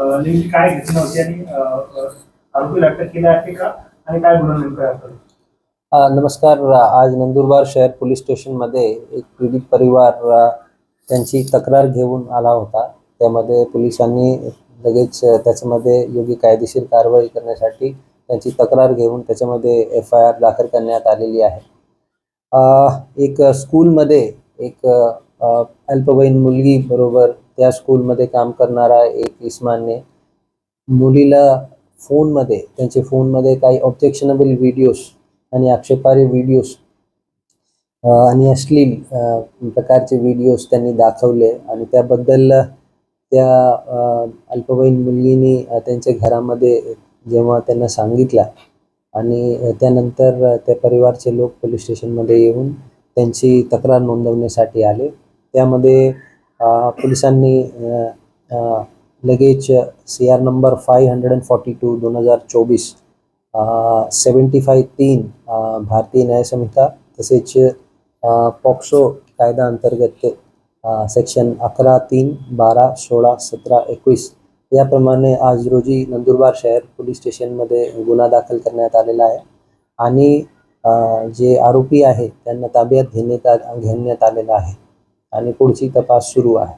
नेमकी काय घटना होती आणि आरोपीला अटक केला आहे का? आणि काय गुन्हा नेमका आहे? नमस्कार. आज नंदुरबार शहर पोलीस स्टेशनमध्ये एक पीडित परिवार त्यांची तक्रार घेऊन आला होता. त्यामध्ये पोलिसांनी लगेच त्याच्यामध्ये योग्य कायदेशीर कारवाई करण्यासाठी त्यांची तक्रार घेऊन त्याच्यामध्ये एफ आय आर दाखल करण्यात आलेली आहे. एक स्कूलमध्ये एक अल्पवयीन मुलगी बरोबर त्या स्कूलमध्ये काम करणारा एक इस्मानने मुलीला फोनमध्ये त्यांचे फोनमध्ये काही ऑब्जेक्शनेबल व्हिडिओज आणि आक्षेपार्ह व्हिडिओज आणि अश्लील प्रकारचे व्हिडिओज त्यांनी दाखवले आणि त्याबद्दल त्या अल्पवयीन मुलीने त्यांच्या घरामध्ये जेव्हा त्यांना सांगितलं आणि त्यानंतर त्या परिवारचे लोक पोलीस स्टेशनमध्ये येऊन त्यांची तक्रार नोंदवण्यासाठी आले. त्यामध्ये पोलिसांनी लगेच C R number five hundred and forty two दोन हजार चोवीस सेवन्टी फाय तीन भारतीय भारतीय न्यायसंहिता तसेच पॉक्सो कायदा अंतर्गत सेक्शन अकरा तीन बारा सोळा सतरा एकवीस याप्रमाणे आज रोजी नंदुरबार शहर पोलीस स्टेशनमध्ये गुन्हा दाखल करण्यात आलेला आहे. आणि जे आरोपी आहे त्यांना ताब्यात घेण्यात घेण्यात आलेलं आहे. आणि पुढची तपास सुरू आहे.